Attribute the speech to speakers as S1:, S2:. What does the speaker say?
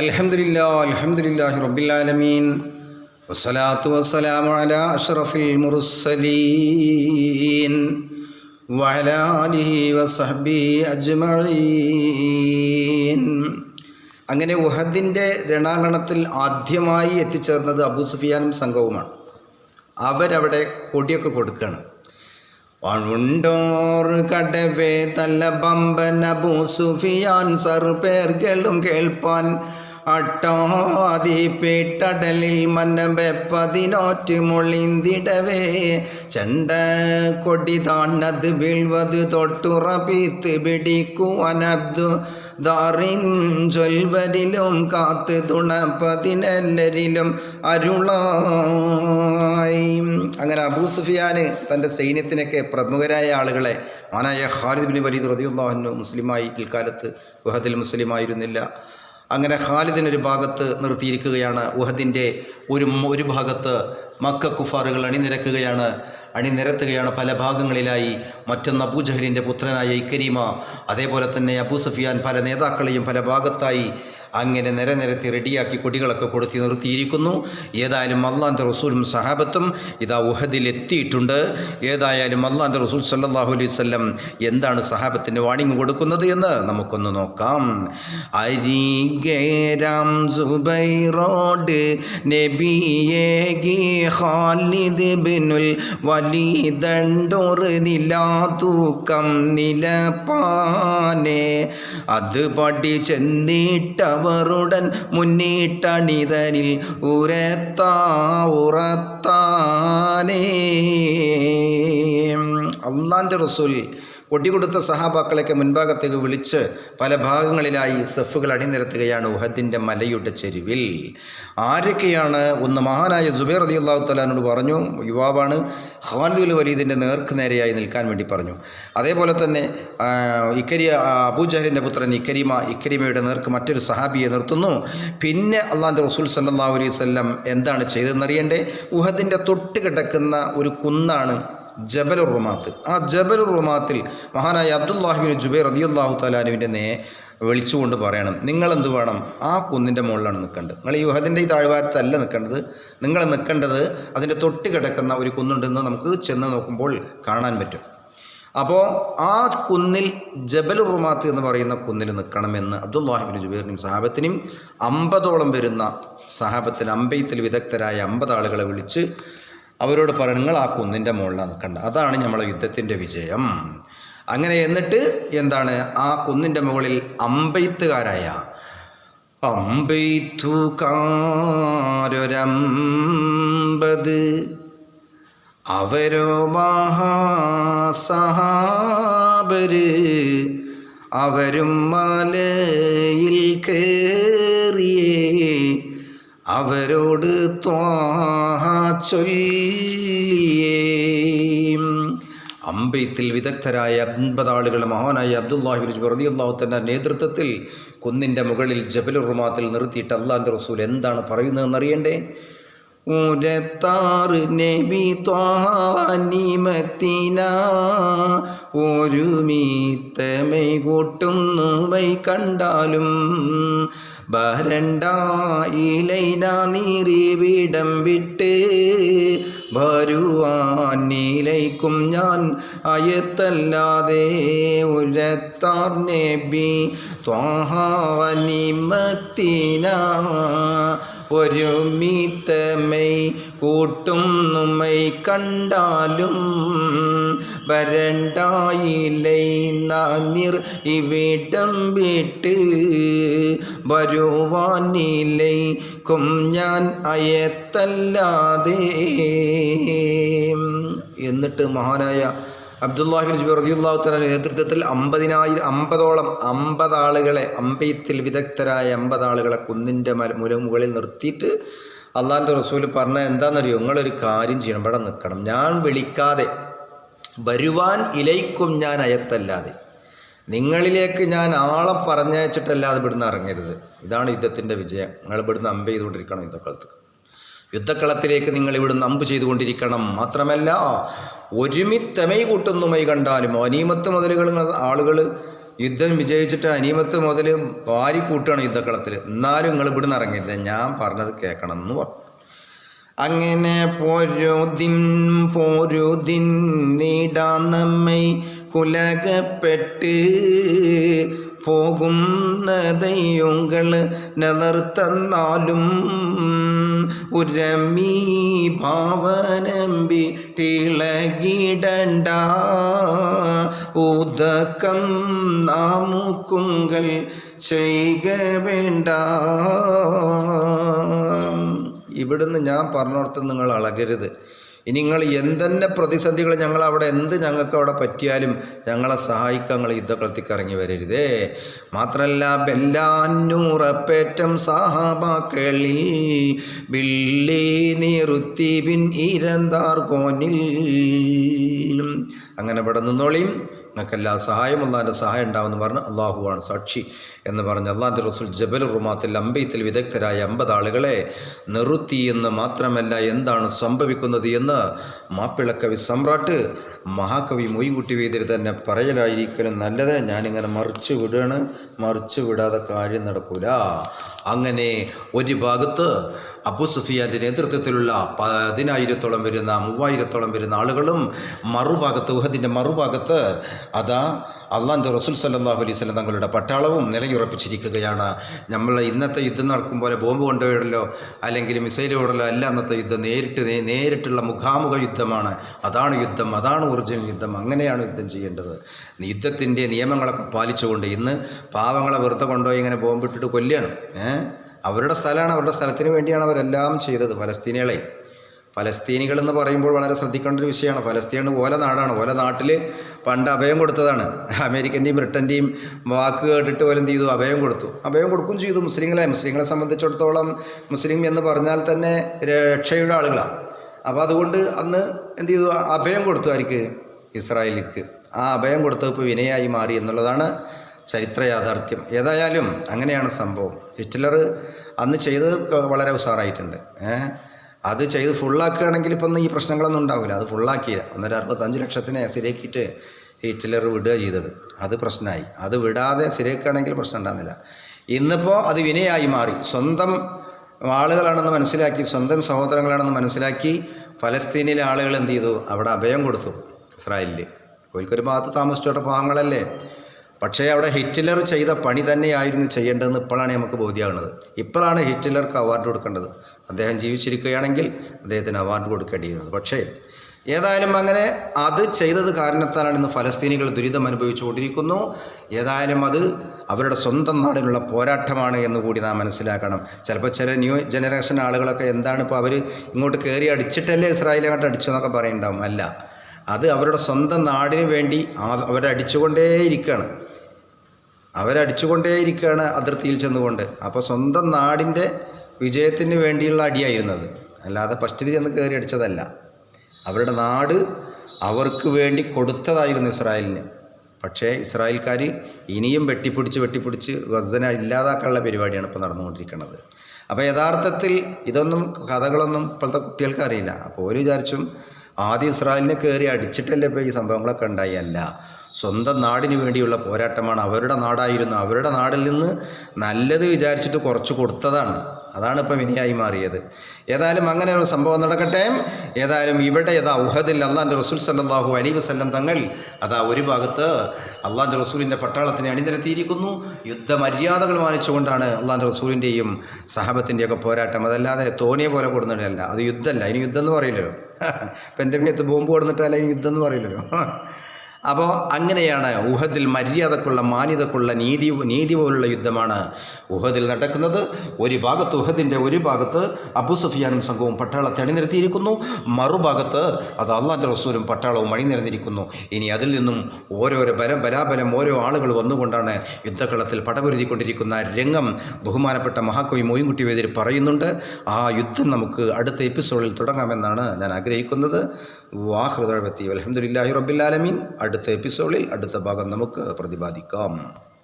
S1: അൽഹംദുലില്ലാ അൽഹംദുലില്ലാഹി റബ്ബിൽ ആലമീൻ. വസ്സലാത്തു വസ്സലാമു അലാ അഷ്റഫിൽ മുർസലീൻ. ആലിഹി വസഹ്ബിഹി അജ്മഈൻ. അങ്ങനെ ഉഹദിന്റെ രണാങ്കണത്തിൽ ആദ്യമായി എത്തിച്ചേർന്നത് അബൂ സുഫിയാനും സംഘവുമാണ്. അവരവിടെ കൊടിയൊക്കെ കൊടുക്കുകയാണ് വഴുണ്ടോർ കടവേ തല്ല ബമ്പൻ അബൂ സുഫിയാൻ സർപേർകളും കേൾപ്പാൻ അട്ടാതി പേട്ടടലിൽ മന്നവെപ്പതിനോറ്റ് മൊളിന്തിടവേ. ചണ്ട കൊടി താണ്ടത് വീഴ്വത് തൊട്ടുറപ്പിത്ത് പിടിക്കുവാൻ അബ്ദു ദാറിൻ ചൊൽവരിലും കാത്ത് തുണപ്പതിനെല്ലരിലും അരുളായി. അങ്ങനെ അബൂ സുഫിയാന് തന്റെ സൈന്യത്തിനൊക്കെ പ്രമുഖരായ ആളുകളെ മാനായ ഖാലിദ് ബിൻ വലീദ് റതിയുള്ളാഹു മുസ്ലിമായി പിൽക്കാലത്ത് ഗുഹത്തിൽ മുസ്ലിമായിരുന്നില്ല. അങ്ങനെ ഖാലിദിനൊരു ഭാഗത്ത് നിർത്തിയിരിക്കുകയാണ്. ഉഹദിന്റെ ഒരു ഒരു ഭാഗത്ത് മക്ക കുഫാറുകൾ അണിനിരക്കുകയാണ്. അണിനിരത്തുകയാണ് പല ഭാഗങ്ങളിലായി. മറ്റൊന്ന് അബൂ ജഹലിന്റെ പുത്രനായ ഇക്കരീമ. അതേപോലെ തന്നെ അബൂ സഫിയാൻ പല നേതാക്കളെയും പല ഭാഗത്തായി അങ്ങനെ നിരനിരത്തി റെഡിയാക്കി കൊടികളൊക്കെ കൊടുത്തി നിർത്തിയിരിക്കുന്നു. ഏതായാലും അള്ളാന്റെ റസൂലും സഹാബത്തും ഇതാ ഉഹദിൽ എത്തിയിട്ടുണ്ട് ഏതായാലും അള്ളാന്റെ റസൂൽ സല്ലാഹു അലൈഹി വല്ലം എന്താണ് സഹാബത്തിന് വാണിംഗ് കൊടുക്കുന്നത് എന്ന് നമുക്കൊന്ന് നോക്കാം. അരിഗേരാം സുബൈറോഡ് ബിനുൽ നിലാതൂക്കം നിലപ്പാനെ അത് പടി ചെന്നിട്ടവറുടൻ മുന്നിട്ടണിതനിൽ ഉരത്താ ഉറത്താനേ. അള്ളാന്റെ റസൂൽ കൊടികൊടുത്ത സഹാബാക്കളെയൊക്കെ മുൻഭാഗത്തേക്ക് വിളിച്ച് പല ഭാഗങ്ങളിലായി സെഫുകൾ അണിനിരത്തുകയാണ് ഉഹദിന്റെ മലയുടെ ചെരുവിൽ. ആരൊക്കെയാണ്? ഒന്ന് മഹാനായ ജുബൈർ അലി അള്ളാഹു തലാനോട് പറഞ്ഞു യുവാവാണ് ഖാലിദുൽ വലീദിന്റെ നേർക്ക് നേരെയായി നിൽക്കാൻ വേണ്ടി പറഞ്ഞു. അതേപോലെ തന്നെ ഇക്കരിയ അബൂജഹലിന്റെ പുത്രൻ ഇക്കരിമ ഇക്കരിമയുടെ നേർക്ക് മറ്റൊരു സഹാബിയെ നിർത്തുന്നു. പിന്നെ അള്ളാന്റെ റസൂൽ സല്ലാ അലൈവല്ലം എന്താണ് ചെയ്തതെന്നറിയണ്ടേ? ഉഹദിന്റെ തൊട്ട് കിടക്കുന്ന ഒരു കുന്നാണ് ജബലുർ റുമാത്ത് ആ ജബലുർ റുമാത്തിൽ മഹാനായ അബ്ദുല്ലാഹിബിൻ ജുബൈർ റതിയുല്ലാഹു തലാനുവിന്റെ നേ വിളിച്ചുകൊണ്ട് പറയണം നിങ്ങളെന്ത് വേണം? ആ കുന്നിന്റെ മുകളിലാണ് നിൽക്കേണ്ടത്. നിങ്ങൾ ഈ യുഹദിന്റെ ഈ താഴ്വാരത്തല്ല നിൽക്കേണ്ടത്. നിങ്ങൾ നിൽക്കേണ്ടത് അതിന്റെ തൊട്ട് കിടക്കുന്ന ഒരു കുന്നുണ്ടെന്ന് നമുക്ക് ചെന്ന് നോക്കുമ്പോൾ കാണാൻ പറ്റും. അപ്പോൾ ആ കുന്നിൽ ജബലുർ റുമാത്ത് എന്ന് പറയുന്ന കുന്നിൽ നിൽക്കണമെന്ന് അബ്ദുല്ലാഹിബിൻ ജുബൈറിനും സഹാബത്തിനും അമ്പതോളം വരുന്ന സഹാബത്തിൽ അമ്പയത്തിൽ വിദഗ്ധരായ അമ്പത് ആളുകളെ വിളിച്ച് അവരോട് പറയണം നിങ്ങൾ ആ കുന്നിന്റെ മുകളിലാണ് നിൽക്കേണ്ടത് അതാണ് നമ്മളെ യുദ്ധത്തിന്റെ വിജയം. അങ്ങനെ എന്നിട്ട് എന്താണ്? ആ കുന്നിന്റെ മുകളിൽ അമ്പെയ്ത്തുകാരായ അമ്പെയ്ത്തുകാരൊരമ്പത്. അവരോ മഹാസഹാബര് അവരും മലയിൽ കേറിയേ അവരോട് ചൊല്ലിയേ. അമ്പെയ്ത്തിൽ വിദഗ്ധരായ അൻപത് ആളുകൾ മഹാനായ അബ്ദുല്ലാഹിബിൻ റളിയല്ലാഹുവിന്റെ നേതൃത്വത്തിൽ കുന്നിന്റെ മുകളിൽ ജബലുറുമാത്തിൽ നിർത്തിയിട്ട് അള്ളാന്റെ റസൂൽ എന്താണ് പറയുന്നതെന്നറിയണ്ടേ? ഒരത്താറ് നബി ത്വാനിമത്തിന ഒരുമീത്തമൈ കൂട്ടുന്നു വൈ കണ്ടാലും ഭരണ്ടായിലൈന നീറിവിടം വിട്ട് വരുവാനിലൈക്കും ഞാൻ അയത്തല്ലാതെ ഉരത്താർ നബി ത്വാഹാവനിമത്തിന ഒരുമിത്തമൈ കൂട്ടുന്നുമൈ കണ്ടാലും വരണ്ടായില്ലൈ നാനിർ ഇവിടം വിട്ട് വരുവാനിലേക്കും ഞാൻ അയത്തല്ലാതെ. എന്നിട്ട് മഹാനായ അബ്ദുല്ലാഹിബിൻ ജുബൈർ റളിയല്ലാഹു തആല നേതൃത്വത്തിൽ അമ്പതിനായിരം അമ്പതോളം അമ്പത് ആളുകളെ അമ്പയത്തിൽ വിദഗ്ധരായ അമ്പത് ആളുകളെ കുന്നിന്റെ മല മുകളിൽ നിർത്തിയിട്ട് അള്ളാഹിന്റെ റസൂൽ പറഞ്ഞ എന്താണെന്നറിയോ നിങ്ങളൊരു കാര്യം ചെയ്യണം ഇവിടെ നിൽക്കണം. ഞാൻ വിളിക്കാതെ വരുവാൻ ഇലയ്ക്കും ഞാൻ അയത്തല്ലാതെ. നിങ്ങളിലേക്ക് ഞാൻ ആളെ പറഞ്ഞയച്ചിട്ടല്ലാതെ ഇവിടുന്ന് ഇറങ്ങരുത്. ഇതാണ് യുദ്ധത്തിന്റെ വിജയം. നിങ്ങൾ ഇവിടുന്ന് അമ്പ് ചെയ്തുകൊണ്ടിരിക്കണം യുദ്ധക്കളത്ത് യുദ്ധക്കളത്തിലേക്ക് നിങ്ങൾ ഇവിടുന്ന് അമ്പ് ചെയ്തുകൊണ്ടിരിക്കണം. മാത്രമല്ല ഒരുമിത്തമൈ കൂട്ടുന്നുമൈ കണ്ടാലും അനീമത്ത് മുതലുകൾ ആളുകൾ യുദ്ധം വിജയിച്ചിട്ട് അനീമത്ത് മുതൽ വാരി കൂട്ടുകയാണ് യുദ്ധക്കളത്തിൽ. എന്നാലും നിങ്ങൾ ഇവിടുന്ന് ഇറങ്ങരുത്. ഞാൻ പറഞ്ഞത് കേൾക്കണം എന്ന് പറഞ്ഞു. അങ്ങനെ പോരുതിൻ പോരുതിൻ നീടാന്നമ്മൈ കുലകപ്പെട്ട് പോകുന്നതയുങ്ങൾ നിലർത്തന്നാലും ഉരമീ ഭാവനമ്പി തിളകിടണ്ട. ഉദക്കം നാമുക്കുങ്കൽ ചെയ്യുക വേണ്ട. ഇവിടുന്ന് ഞാൻ പറഞ്ഞോർത്ത് നിങ്ങൾ അളകരുത്. ഇനി നിങ്ങൾ എന്തെന്നെ പ്രതിസന്ധികൾ ഞങ്ങൾ അവിടെ എന്ത് ഞങ്ങൾക്ക് അവിടെ പറ്റിയാലും ഞങ്ങളെ സഹായിക്കാൻ നിങ്ങൾ യുദ്ധക്കളത്തിക്ക് ഇറങ്ങി വരരുതേ. മാത്രമല്ല ബെല്ലാന്നൂറപ്പേറ്റം സഹാബാക്കളിൽ വിള്ളി നിറുത്തി പിൻ ഇരന്താർ കോനിൽ. അങ്ങനെ ഇവിടെ നിന്നോളിയും. നിങ്ങൾക്കെല്ലാ സഹായം ഒന്നാന്റെ സഹായം ഉണ്ടാവുമെന്ന് പറഞ്ഞ് അള്ളാഹുവാണ് സാക്ഷി. എന്ന് പറഞ്ഞ് അള്ളാഹു റസൂൽ ജബൽ റുമാത്തിൽ അമ്പയത്തിൽ വിദഗ്ധരായ അമ്പത് ആളുകളെ നിർത്തി എന്ന് മാത്രമല്ല എന്താണ് സംഭവിക്കുന്നത് എന്ന് മാപ്പിളക്കവി സമ്രാട്ട് മഹാകവി മൊയ്ൻകുട്ടി വേദിയിൽ തന്നെ പറയലായിരിക്കലും നല്ലത്. ഞാനിങ്ങനെ മറിച്ച് വിടുകയാണ്. മറിച്ച് വിടാതെ കാര്യം നടക്കൂല. അങ്ങനെ ഒരു ഭാഗത്ത് അബു സുഫിയാന്റെ നേതൃത്വത്തിലുള്ള പതിനായിരത്തോളം വരുന്ന മൂവായിരത്തോളം വരുന്ന ആളുകളും മറുഭാഗത്ത് ഉഹദിന്റെ മറുഭാഗത്ത് അതാ അള്ളാന്റെ റസൂൽ സല്ലാഹു അലൈഹി സ്വലം തങ്ങളുടെ പട്ടാളവും നിലയുറപ്പിച്ചിരിക്കുകയാണ്. നമ്മൾ ഇന്നത്തെ യുദ്ധം നടക്കും പോലെ ബോംബ് കൊണ്ടുപോയിടലോ അല്ലെങ്കിൽ മിസൈൽ ഓടലോ അല്ല അന്നത്തെ യുദ്ധം നേരിട്ട് നേരിട്ടുള്ള മുഖാമുഖ യുദ്ധമാണ്. അതാണ് യുദ്ധം അതാണ് ഒറിജിനൽ യുദ്ധം അങ്ങനെയാണ് യുദ്ധം ചെയ്യേണ്ടത്. യുദ്ധത്തിന്റെ നിയമങ്ങളൊക്കെ പാലിച്ചുകൊണ്ട് ഇന്ന് പാവങ്ങളെ വെറുതെ കൊണ്ടുപോയി ഇങ്ങനെ ബോംബിട്ടിട്ട് കൊല്ലുകയാണ്. അവരുടെ സ്ഥലമാണ് അവരുടെ സ്ഥലത്തിന് വേണ്ടിയാണ് അവരെല്ലാം ചെയ്തത് ഫലസ്തീനികളെ. ഫലസ്തീനികൾ എന്ന് പറയുമ്പോൾ വളരെ ശ്രദ്ധിക്കേണ്ട ഒരു വിഷയമാണ്. ഫലസ്തീൻ ഓല നാടാണ്. ഓല നാട്ടിൽ പണ്ട് അഭയം കൊടുത്തതാണ്. അമേരിക്കന്റെയും ബ്രിട്ടന്റെയും വാക്ക് കേട്ടിട്ട് പോലും ചെയ്തു? അഭയം കൊടുത്തു. അഭയം കൊടുക്കുകയും ചെയ്തു മുസ്ലിങ്ങളെ. മുസ്ലിങ്ങളെ സംബന്ധിച്ചിടത്തോളം മുസ്ലിം എന്ന് പറഞ്ഞാൽ തന്നെ രക്ഷയുടെ ആളുകളാണ്. അപ്പോൾ അതുകൊണ്ട് അന്ന് എന്ത് ചെയ്തു? അഭയം കൊടുത്തു ആർക്ക്? ഇസ്രായേലിക്ക്. ആ അഭയം കൊടുത്തത് ഇപ്പോൾ വിനയായി മാറി എന്നുള്ളതാണ് ചരിത്ര യാഥാർത്ഥ്യം. ഏതായാലും അങ്ങനെയാണ് സംഭവം. ഹിറ്റ്ലർ അന്ന് ചെയ്തത് വളരെ ഉഷാറായിട്ടുണ്ട്. ഏഹ് അത് ചെയ്ത് ഫുള്ളാക്കുകയാണെങ്കിൽ ഇപ്പം ഈ പ്രശ്നങ്ങളൊന്നും ഉണ്ടാവില്ല. അത് ഫുള്ളാക്കിയില്ല ഒന്നര അറുപത്തഞ്ച് ലക്ഷത്തിനെ സിരക്കിയിട്ട് ഹിറ്റ്ലർ വിടുക ചെയ്തത്. അത് പ്രശ്നമായി. അത് വിടാതെ സിരക്കുകയാണെങ്കിൽ പ്രശ്നം ഉണ്ടാകുന്നില്ല. ഇന്നിപ്പോൾ അത് വിനയായി മാറി. സ്വന്തം ആളുകളാണെന്ന് മനസ്സിലാക്കി സ്വന്തം സഹോദരങ്ങളാണെന്ന് മനസ്സിലാക്കി ഫലസ്തീനിലെ ആളുകൾ എന്ത് ചെയ്തു? അവിടെ അഭയം കൊടുത്തു ഇസ്രായേലിൽ ഓൽക്കൊരു ഭാഗത്ത് താമസിച്ചോട്ടെ പാവങ്ങളല്ലേ? പക്ഷേ അവിടെ ഹിറ്റ്ലർ ചെയ്ത പണി തന്നെയായിരുന്നു ചെയ്യേണ്ടതെന്ന് ഇപ്പോഴാണ് നമുക്ക് ബോധ്യമാകുന്നത്. ഇപ്പോഴാണ് ഹിറ്റ്ലർക്ക് അവാർഡ് കൊടുക്കേണ്ടത്. അദ്ദേഹം ജീവിച്ചിരിക്കുകയാണെങ്കിൽ അദ്ദേഹത്തിന് അവാർഡ് കൊടുക്കേണ്ടിയിരുന്നത് പക്ഷേ ഏതായാലും അങ്ങനെ അത് ചെയ്തത് കാരണത്താലാണ് ഇന്ന് ഫലസ്തീനികൾ ദുരിതം അനുഭവിച്ചുകൊണ്ടിരിക്കുന്നു. ഏതായാലും അത് അവരുടെ സ്വന്തം നാടിനുള്ള പോരാട്ടമാണ് എന്ന് കൂടി നാം മനസ്സിലാക്കണം. ചിലപ്പോൾ ചില ന്യൂ ജനറേഷൻ ആളുകളൊക്കെ എന്താണ് ഇപ്പോൾ അവർ ഇങ്ങോട്ട് കയറി അടിച്ചിട്ടല്ലേ ഇസ്രായേലിങ്ങോട്ട് അടിച്ചെന്നൊക്കെ പറയുന്നുണ്ടാവും അല്ല അത് അവരുടെ സ്വന്തം നാടിന് വേണ്ടി അവരടിച്ചുകൊണ്ടേയിരിക്കുകയാണ് അവരടിച്ചുകൊണ്ടേയിരിക്കുകയാണ് അതിർത്തിയിൽ ചെന്നുകൊണ്ട്. അപ്പോൾ സ്വന്തം നാടിന്റെ വിജയത്തിന് വേണ്ടിയുള്ള അടിയായിരുന്നത്. അല്ലാതെ ഫസ്റ്റിൽ ചെന്ന് കയറി അടിച്ചതല്ല. അവരുടെ നാട് അവർക്ക് വേണ്ടി കൊടുത്തതായിരുന്നു ഇസ്രായേലിന്. പക്ഷേ ഇസ്രായേൽക്കാർ ഇനിയും വെട്ടിപ്പിടിച്ച് വെട്ടിപ്പിടിച്ച് ഗസനെ ഇല്ലാതാക്കാനുള്ള പരിപാടിയാണ് ഇപ്പോൾ നടന്നുകൊണ്ടിരിക്കുന്നത്. അപ്പോൾ യഥാർത്ഥത്തിൽ ഇതൊന്നും കഥകളൊന്നും ഇപ്പോഴത്തെ കുട്ടികൾക്ക് അറിയില്ല. അപ്പോൾ ഒരു വിചാരിച്ചും ആദ്യം ഇസ്രായേലിനെ കയറി അടിച്ചിട്ടല്ലേ ഇപ്പോൾ ഈ സംഭവങ്ങളൊക്കെ ഉണ്ടായി. അല്ല സ്വന്തം നാടിന് വേണ്ടിയുള്ള പോരാട്ടമാണ് അവരുടെ നാടായിരുന്നു. അവരുടെ നാടിൽ നിന്ന് നല്ലത് വിചാരിച്ചിട്ട് കുറച്ച് കൊടുത്തതാണ്. അതാണ് ഇപ്പോൾ വിനയായി മാറിയത്. ഏതായാലും അങ്ങനെ ഒരു സംഭവം നടക്കട്ടെ. ഏതായാലും ഇവിടെ ഏതാ ഉഹദിൽ അള്ളാന്റെ റസൂൽ സല്ലാഹു അലി വസല്ലം തങ്ങൾ അതാ ഒരു ഭാഗത്ത് അള്ളാന്റെ റസൂലിന്റെ പട്ടാളത്തിനെ അണിനിരത്തിയിരിക്കുന്നു. യുദ്ധമര്യാദകൾ മാനിച്ചുകൊണ്ടാണ് അള്ളാന്റെ റസൂലിന്റെയും സഹാബത്തിന്റെയൊക്കെ പോരാട്ടം. അതല്ലാതെ തോന്നിയ പോലെ കൊടുന്നിട്ടല്ല. അത് യുദ്ധമല്ല. അതിന് യുദ്ധം എന്ന് പറയില്ലല്ലോ. ഇപ്പം എന്റെ മേത്ത് ബോംബ് കൊടുന്നിട്ടല്ല അതിന് യുദ്ധം എന്ന് പറയില്ലല്ലോ. അപ്പോൾ അങ്ങനെയാണ് ഊഹത്തിൽ മര്യാദക്കുള്ള മാന്യതക്കുള്ള നീതി നീതി പോലുള്ള യുദ്ധമാണ് ഉഹദിൽ നടക്കുന്നത്. ഒരു ഭാഗത്ത് ഉഹദിന്റെ ഒരു ഭാഗത്ത് അബു സുഫിയാനും സംഘവും പട്ടാളത്തെ അണിനിരത്തിയിരിക്കുന്നു. മറുഭാഗത്ത് അത് അള്ളാന്റെ റസൂലും പട്ടാളവും അണിനിരന്നിരിക്കുന്നു. ഇനി അതിൽ നിന്നും ഓരോരോ ബലം ബലാബലം ഓരോ ആളുകൾ വന്നുകൊണ്ടാണ് യുദ്ധക്കളത്തിൽ പടപൊരുതിക്കൊണ്ടിരിക്കുന്ന രംഗം ബഹുമാനപ്പെട്ട മഹാകവി മോയിൻകുട്ടി വേദിയിൽ പറയുന്നുണ്ട്. ആ യുദ്ധം നമുക്ക് അടുത്ത എപ്പിസോഡിൽ തുടങ്ങാമെന്നാണ് ഞാൻ ആഗ്രഹിക്കുന്നത്. വാഹൃദഴവത്തി അലഹമുല്ലാഹി റബ്ബിലാലമീൻ അടുത്ത എപ്പിസോഡിൽ അടുത്ത ഭാഗം നമുക്ക് പ്രതിപാദിക്കാം.